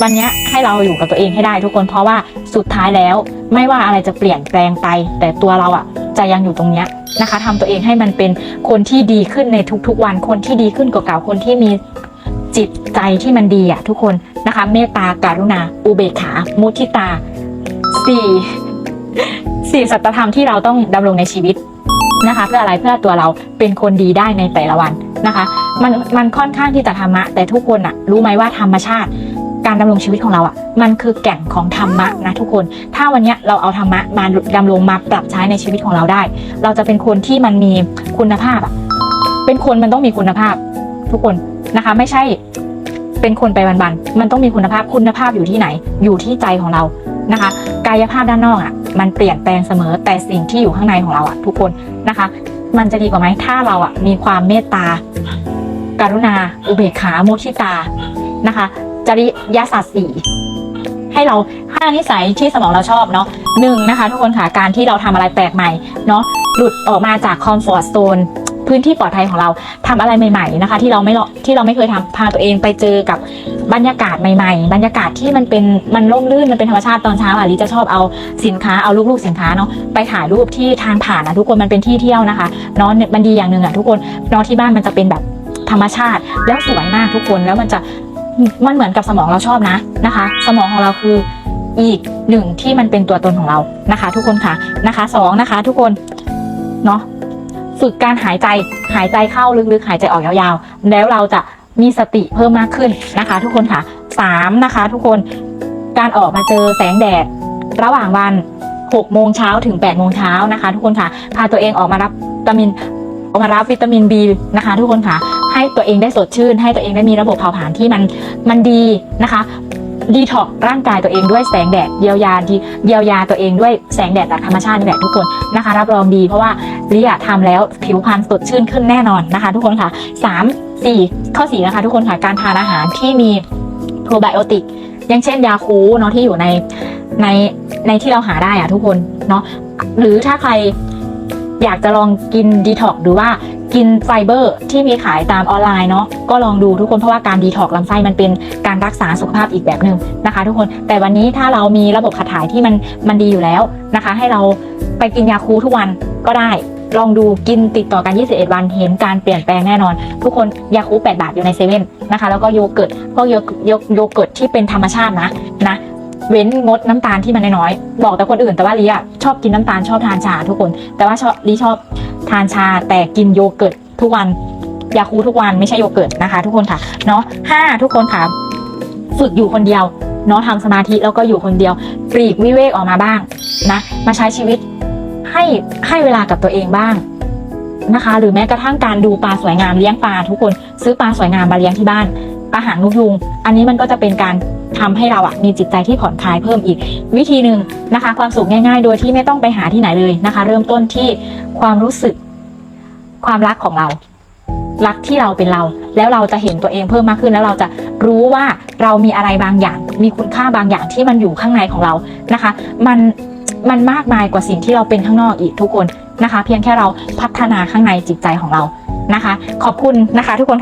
วันนี้ให้เราอยู่กับตัวเองให้ได้ทุกคนเพราะว่าสุดท้ายแล้ว ไม่ว่าอะไรจะเปลี่ยนแปลงไป แต่ตัวเราอะจะยังอยู่ตรงเนี้ยนะคะทำตัวเองให้มันเป็นคนที่ดีขึ้นในทุกๆวันคนที่ดีขึ้นกว่าเก่าคนที่มีจิตใจที่มันดีอะทุกคนนะคะเมตตาการุณา อุเบกขา มุทิตาสี่สี่สัจธรรมที่เราต้องดำรงในชีวิตนะคะ เพื่ออะไรเพื่อตัวเราเป็นคนดีได้ในแต่ละวันนะคะ มันมันค่อนข้างที่จะธรรมะ แต่ทุกคนอะรู้ไหมว่าธรรมชาติ การดำรงชีวิตของเราอะมันคือแก่นของธรรมะนะทุกคน ถ้าวันนี้เราเอาธรรมะมาดำรงมาปรับใช้ในชีวิตของเราได้ เราจะเป็นคนที่มันมีคุณภาพอะเป็นคนมันต้องมีคุณภาพทุกคนนะคะ ไม่ใช่เป็นคนไปวันๆมันต้องมีคุณภาพคุณภาพอยู่ที่ไหน อยู่ที่ใจของเรานะคะ กายภาพด้านนอกอะมันเปลี่ยนแปลงเสมอแต่สิ่งที่อยู่ข้างในของเราอะทุกคนนะคะ มันจะดีกว่าไหมถ้าเราอะมีความเมตตาการุณา อุเบกขามุทิตานะคะ จริยศาสตร์สี่ให้เราห้านิสัยที่สมองเราชอบเนาะหนึ่งนะคะ ทุกคนค่ะการที่เราทำอะไรแปลกใหม่เนาะหลุดออกมาจากคอมฟอร์ตโซนพื้นที่ปลอดภัยของเราทำอะไรใหม่ๆนะคะ ที่เราไม่ที่เราไม่เคยทำพาตัวเองไปเจอกับบรรยากาศใหม่ ๆ บรรยากาศที่มันเป็นมันร่มรื่นมันเป็นธรรมชาติตอนเช้าอะลิจะชอบเอาสินค้าเอาลูกๆสินค้าเนาะไปถ่ายรูปที่ทางผ่านอะทุกคนมันเป็นที่เที่ยวนะคะเนาะมันดีอย่างหนึ่งอะทุกคนเนาะที่บ้านมันจะเป็นแบบธรรมชาติแล้วสวยมากทุกคนแล้วมันจะ มันเหมือนกับสมองเราชอบนะนะคะ สมองของเราคืออีกหนึ่งที่มันเป็นตัวตนของเรานะคะ ทุกคนค่ะนะคะสองนะคะ ทุกคนเนาะฝึกการหายใจหายใจเข้าลึกๆ หายใจออกยาวๆ แล้วเราจะมีสติเพิ่มมากขึ้นนะคะ ทุกคนค่ะสามนะคะ ทุกคนการออกมาเจอแสงแดด ระหว่างวัน6โมงเช้าถึง8โมงเช้านะคะ ทุกคนค่ะพาตัวเองออกมารับวิตามินออกมารับวิตามิน B นะคะ ทุกคนค่ะ ให้ตัวเองได้สดชื่น ให้ตัวเองได้มีระบบเผาผลาญที่มันมันดีนะคะดีท็อกร่างกายตัวเองด้วยแสงแดดเยียวยาดีเยียวยาตัวเองด้วยแสงแดดจากธรรมชาตินี่แหละทุกคนนะคะ รับรองดีเพราะว่าลิยาทำแล้วผิวพรรณสดชื่นขึ้นแน่นอนนะคะ ทุกคนค่ะสามสี่ข้อสี่นะคะทุกคนค่ะการทานอาหารที่มีโปรไบโอติกอย่างเช่นยาคูเนาะที่อยู่ในในในที่เราหาได้อะทุกคนเนาะหรือถ้าใครอยากจะลองกินดีท็อกหรือว่า กินไฟเบอร์ที่มีขายตามออนไลน์เนาะก็ลองดูทุกคนเพราะว่าการดีท็อกลำไส้มันเป็นการรักษาสุขภาพอีกแบบหนึ่งนะคะ ทุกคนแต่วันนี้ถ้าเรามีระบบขับถ่ายที่มันมันดีอยู่แล้วนะคะ ให้เราไปกินยาคูทุกวันก็ได้ลองดูกินติดต่อกัน 21 วันเห็นการเปลี่ยนแปลงแน่นอน ทุกคนยาคู8บาทอยู่ในเซเว่นนะคะ แล้วก็โยเกิร์ตพวกโยโยเกิร์ตที่เป็นธรรมชาตินะนะเว้นงดน้ำตาลที่มันน้อยๆบอกแต่คนอื่นแต่ว่าลีอะชอบกินน้ำตาลชอบทานชาทุกคน แต่ว่าชอบลีชอบ ทานชาแต่กินโยเกิร์ตทุกวันยาคูทุกวันไม่ใช่โยเกิร์ตนะคะ ทุกคนค่ะเนาะห้าทุกคนค่ะฝึกอยู่คนเดียวเนาะทำสมาธิแล้วก็อยู่คนเดียวปลีกวิเวกออกมาบ้างนะ มาใช้ชีวิตให้ให้เวลากับตัวเองบ้างนะคะ หรือแม้กระทั่งการดูปลาสวยงามเลี้ยงปลาทุกคนซื้อปลาสวยงามมาเลี้ยงที่บ้านปลาหางนกยุง อันนี้มันก็จะเป็นการ ทำให้เราอะมีจิตใจที่ผ่อนคลายเพิ่มอีก วิธีหนึ่งนะคะ ความสุขง่าย ๆ โดยที่ไม่ต้องไปหาที่ไหนเลยนะคะ เริ่มต้นที่ความรู้สึกความรักของเรา รักที่เราเป็นเรา แล้วเราจะเห็นตัวเองเพิ่มมากขึ้นแล้วเราจะรู้ว่าเรามีอะไรบางอย่าง มีคุณค่าบางอย่างที่มันอยู่ข้างในของเรานะคะ มันมันมากมายกว่าสิ่งที่เราเป็นข้างนอกอีกทุกคนนะคะ เพียงแค่เราพัฒนาข้างในจิตใจของเรานะคะ ขอบคุณนะคะทุกคน